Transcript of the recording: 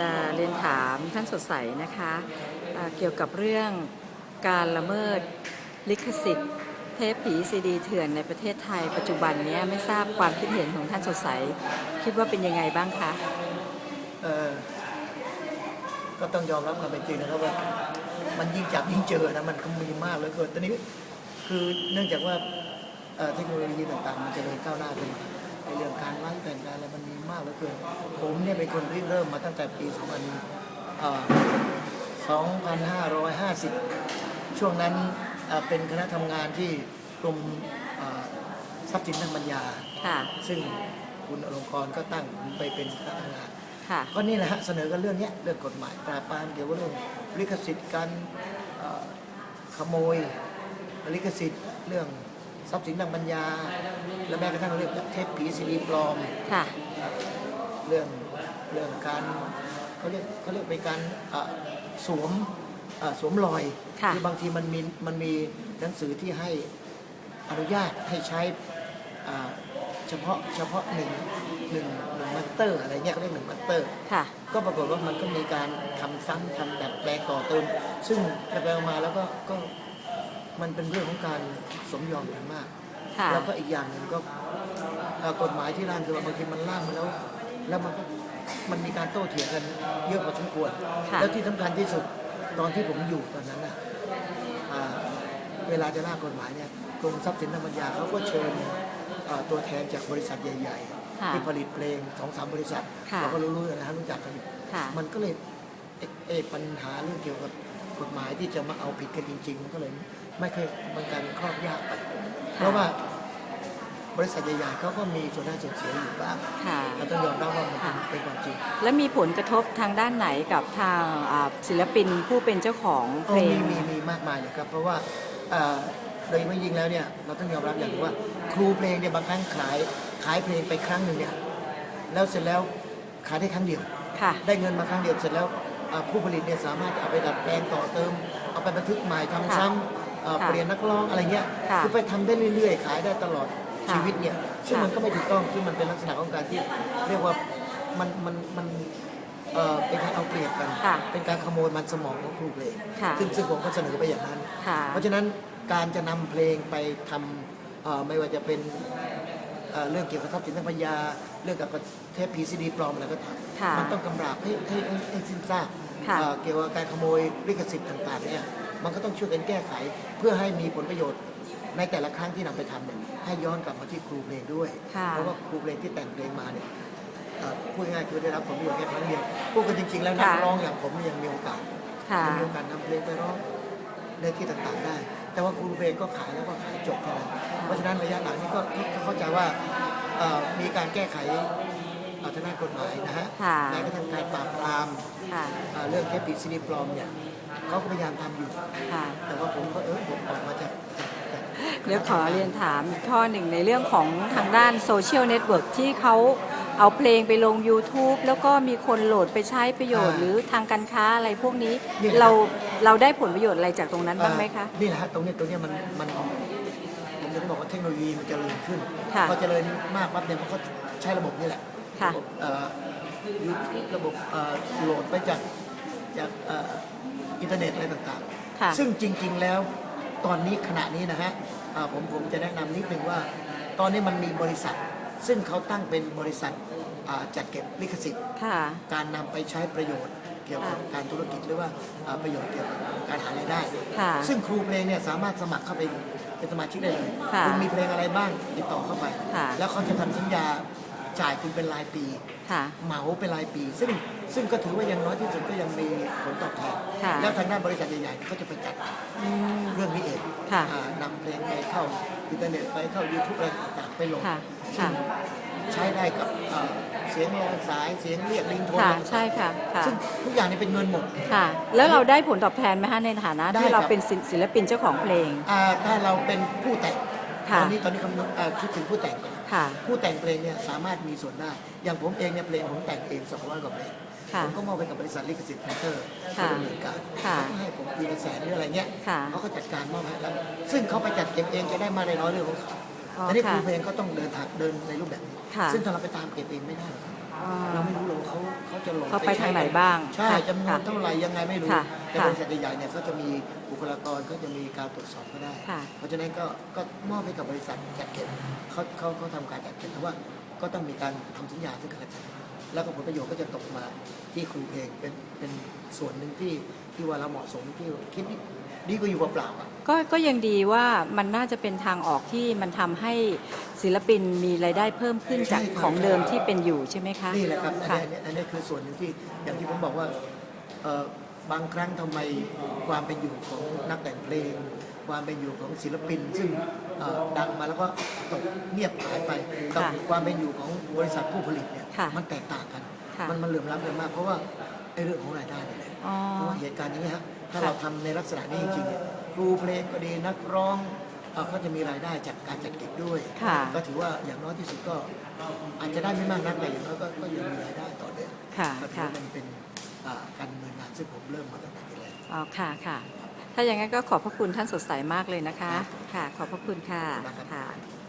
จะเรียนถามท่านสดใสนะคะอ่าเกี่ยวกับเรื่องการละเมิดลิขสิทธิ์ เทปผีซีดีเถื่อนในประเทศไทย ปัจจุบันนี้ไม่ทราบความคิดเห็นของท่านสดใส คิดว่าเป็นยังไงบ้างคะเออก็ต้องยอมรับความเป็นจริงนะครับว่า มันยิ่งจับยิ่งเจอนะมันก็มีมากเหลือเกินตอนนี้คือเนื่องจากว่าเอ่อเทคโนโลยีต่างๆ มันเจริญก้าวหน้าขึ้นมา เรื่องการไลฟ์แต่งการอะไรมันมีมากเหลือเกินผมเนี่ยเป็นคนที่เริ่มมาตั้งแต่ปี2000เอ่อ2550 ช่วงนั้นเอ่อเป็นคณะทำงานที่กรมเอ่อทรัพย์สินทางปัญญาค่ะซึ่งคุณอลงกรณ์ก็ตั้งผมไปเป็นคณะทำงานค่ะก็นี่แหละฮะเสนอกันเรื่องเนี้ยเรื่องกฎหมายปราบปรามเกี่ยวกับเรื่องลิขสิทธิ์การเอ่อขโมยลิขสิทธิ์เรื่อง ทรัพย์สินทางปัญญา และแม้กระทั่งเรื่องเทปผีซีดีปลอมค่ะเรื่องเรื่องการเขาเรียกเขาเรียกเป็นการเอ่อสวมเอ่อสวมรอยค่ะบางทีมันมีมันมีหนังสือที่ให้อนุญาตให้ใช้อ่าเฉพาะเฉพาะหนึ่งหนึ่งหนึ่งมัตเตอร์ อะไรเงี้ยเขาเรียกหนึ่งมัตเตอร์ค่ะก็ปรากฏว่ามันก็มีการทำซ้ำทำดัดแปลงต่อเติม ซึ่งดัดแปลงออกมาแล้วก็ก็ มันเป็นเรื่องของการสมยอมกันมาก ค่ะ แล้วก็อีกอย่างหนึ่งก็เอ่อกฎหมายที่ร่างคือว่าบางทีมันร่างมาแล้ว แล้วมันก็มันมีการโต้เถียงกันเยอะพอสมควร ค่ะ แล้วที่สำคัญที่สุดตอนที่ผมอยู่ตอนนั้นน่ะอ่าเวลาจะร่างกฎหมายเนี่ยกรมทรัพย์สินทางปัญญาเขาก็เชิญเอ่อตัวแทนจากบริษัทใหญ่ค่ะๆที่ผลิตเพลงสองสามบริษัทค่ะ เราก็รู้ๆนะฮะรู้จักกันอยู่ ค่ะ มันก็เลยเอ่อเอ่อปัญหาเรื่องเกี่ยวกับกฎหมายที่จะมาเอาผิดกันจริง ๆ มันก็เลย ไม่เคอยมันกลารครอบยากไป เพราะว่าบริษัทใหญ่ๆเขาก็มีส่วนได้ส่วนเสียอยู่บ้างค่ะเราต้องยอมรับว่ามันค่ะเป็นความจริงและมีผลกระทบทางด้านไหนกับทางอ่าศิลปินผู้เป็นเจ้าของเพก็ลมีง มีมีมากมายเลยครับ เพราะว่าเอ่อโดยไม่ยิ่งแล้วเนี่ยเราต้องยอมรับอย่างหนึ่งว่า ครูเพลงเนี่ยบางครั้งขายขายเพลงไปครั้งหนึ่งเนี่ยแล้วเสร็จแล้วขายได้ครั้งเดียว ค่ะ ได้เงินมาครั้งเดียวเสร็จแล้วอ่าผู้ผลิตเนี่ยสามารถจะเอาไปดัดแปลงต่อเติม เอาไปบันทึกใหม่ทำซ้ำ เอ่อค่ะเปลี่ยนนักร้องอะไรเงี้ยค่ะอไปทำได้เรื่อยๆ ขายได้ตลอดค่ะชีวิตเนี่ยซึ่งค่ะมันก็ไม่ถูกต้องซึ่งมันเป็นลักษณะของการที่เรียกว่ามันมันมันเอ่อเป็นการเอาเปรียบกัน ค่ะเป็นการขโมยมันสมองของครูเพลงค่ะซึ่งซึ่งผมก็เสนอไปอย่างนั้น ค่ะเพราะฉะนั้นการจะนำเพลงไปทำเอ่อไม่ว่าจะเป็นเอ่อเรื่องเกี่ยวกับทรัพย์สินทางปัญญา เรื่องเกี่ยวกับเทปพีซีดีปลอมอะไรก็ตามค่ะมันต้องกำราบให้ให้ให้ให้สิ้นซากค่ะ เอ่อเกี่ยวกับการขโมยลิขสิทธิ์ต่างๆเนี่ย มันก็ต้องช่วยกันแก้ไข เพื่อให้มีผลประโยชน์ในแต่ละครั้งที่นำไปทำเนี่ยให้ย้อนกลับมาที่ครูเพลงด้วยค่ะเพราะว่าครูเพลงที่แต่งเพลงมาเนี่ยเอ่อพูดง่ายๆคือได้รับผลประโยชน์แค่ครั้งเดียวพูดกันจริง ๆ แล้วนักค่ะร้องอย่างผมเนี่ยยังมีโอกาสค่ะยังมีโอกาสนำเพลงไปร้องในที่ต่างๆได้ แต่ว่าครูเพลงก็ขายแล้วก็ขายจบแค่นั้นเพราะฉะนั้นระยะหลังนี้ก็ก็เข้าใจว่าเอ่อมีการแก้ไขเอ่อทางด้านกฎหมายนะฮะค่ะแม้กระทั่งการปราบปรามค่ะเอ่อเรื่องเทปปิดซีดีปลอมเนี่ย เขาก็พยายามทำอยู่ ค่ะ แต่ว่าผมก็เออผมออกมาจากจากจากเดี๋ยวขอเรียนถามอีกข้อหนึ่งในเรื่องของทางด้านโซเชียลเน็ตเวิร์กที่เขาเอาเพลงไปลง YouTube แล้วก็มีคนโหลดไปใช้ประโยชน์ หรือทางการค้าอะไรพวกนี้ เราเราได้ผลประโยชน์อะไรจากตรงนั้นบ้างไหมคะเอ่อนี่แหละฮะตรงเนี้ยตรงเนี้ยมันมันผมจะได้บอกว่าเทคโนโลยีมันเจริญขึ้นค่ะพอเจริญมากปั๊บเนี่ยมันก็ใช้ระบบนี่แหละค่ะ ระบบเอ่อยูระบบเอ่อโหลดไปจากจากเอ่อ อินเทอร์เน็ตอะไรต่างค่ะๆซึ่งจริง ๆ แล้วตอนนี้ขณะนี้นะฮะเอ่อผมผมจะแนะนำนิดนึงว่า ตอนนี้มันมีบริษัท ซึ่งเขาตั้งเป็นบริษัทอ่าจัดเก็บลิขสิทธิ์ค่ะการนำไปใช้ประโยชน์เกี่ยวกับการธุรกิจหรือว่าอ่าประโยชน์เกี่ยวกับการหารายได้ค่ะซึ่งครูเพลงเนี่ยสามารถสมัครเข้าไปเป็นสมาชิกได้เลยค่ะณมีเพลงอะไรบ้างติดต่อเข้าไปค่ะแล้วเขาจะทำสัญญา จ่ายคุณเป็นรายปี ค่ะ เหมาเป็นรายปี ซึ่งซึ่งก็ถือว่ายังน้อยที่สุดก็ยังมีผลตอบแทนค่ะ แล้วทางด้านบริษัทใหญ่ๆก็จะไปจัดอืม เรื่องนี้เองค่ะอ่านำเพลงไปเข้าอินเทอร์เน็ตไปเข้า YouTube อะไรต่างๆไปลงค่ะซึ่งค่ะ ใช้ได้กับเอ่อเสียงรอสายเสียงเรียกลิงโทนค่ะอะไรต่างๆใช่ค่ะ ค่ะ ซึ่งทุกอย่างนี้เป็นเงินหมด ค่ะ แล้วเราได้ผลตอบแทนไหมคะในฐานะได้ที่เราครับ เป็นศิลศิลปินเจ้าของเพลง อ่าถ้าเราเป็นผู้แต่ง ค่ะ ตอนนี้ตอนนี้คำนึงอ่าคิดถึงผู้แต่งก่อนค่ะ ผู้แต่งเพลงเนี่ยสามารถมีส่วนได้ อย่างผมเองเนี่ยเพลงผมแต่งเอง200กว่าเพลงค่ะผมก็มอบไปกับบริษัทลิขสิทธิ์แพนเตอร์ค่ะเขาดำเนินการค่ะเขาก็ให้ผมปีละแสนหรืออะไรเงี้ยค่ะเขาก็จัดการมอบให้แล้วซึ่งเขาไปจัดเก็บเองจะได้มาในน้อยเรื่องของเขาอ๋อแต่นี่คค่ะรูเพลงก็ต้องเดินทางเดินในรูปแบบนี้ค่ะ ซึ่งถ้าเราไปตามเก็บเองไม่ได้หรอกครับอ่า เราไม่รู้หรอกว่าเขาเขาจะหลงเขาไปทางไหนบ้างใช่ค่ะจำนวนเท่าไหร่ยังไงไม่รู้ค่ะแต่ค่ะบริษัทใหญ่ๆเนี่ยเขาจะมีบุคลากรเขาจะมีการตรวจสอบก็ได้ ค่ะเพราะฉะนั้นก็ก็มอบให้กับบริษัทจัดเก็บเขาเขาเขาทำการจัดเก็บแต่ว่าก็ต้องมีการทำสัญญาซึ่งกันและกันแล้วก็ผลประโยชน์ก็จะตกมาที่ครูเพลงเป็นเป็นส่วนหนึ่งที่ที่ว่าเราเหมาะสมที่คิดนี่ดีกว่าอยู่เปล่าๆอะ ก็ก็ยังดีว่ามันน่าจะเป็นทางออกที่มันทำให้ศิลปินมีรายได้เพิ่มขึ้นจากใช่ครับของเดิมที่เป็นอยู่ใช่ไหมคะนี่แหละครับอันค่ะนี้อันนี้อันนี้คือส่วนหนึ่งที่อย่างที่ผมบอกว่าเอ่อบางครั้งทำไมความเป็นอยู่ของนักแต่งเพลง ความเป็นอยู่ของศิลปิน ซึ่งเอ่อดังมาแล้วก็ตกเงียบหายไปกับค่ะความเป็นอยู่ของบริษัทผู้ผลิตเนี่ยค่ะมันแตกต่างกัน ค่ะมันมันเหลื่อมล้ำกันมาก เพราะว่าไอ้เรื่องของรายได้นี่แหละ อ๋อ เพราะว่าเหตุการณ์อย่างนี้ฮะ ถ้าค่ะเราทำในลักษณะนี้จริงๆเนี่ย ครูเพลงก็ดีนักร้องเอ่อเขาจะมีรายได้จากการจัดเก็บด้วยค่ะก็ถือว่าอย่างน้อยที่สุดก็อาจจะได้ไม่มากนักแต่อย่างน้อยก็ก็ยังมีรายได้ต่อเดือนค่ะก็ถือค่ะว่ามันเป็นอ่าการดำเนินงานซึ่งผมเริ่มมาตั้งแต่ทีแรกอ๋อค่ะค่ะ ถ้าอย่างนั้นก็ขอบพระคุณท่านสดใสมากเลยนะคะครับค่ะ ขอบพระคุณค่ะขอบคุณมากครับค่ะ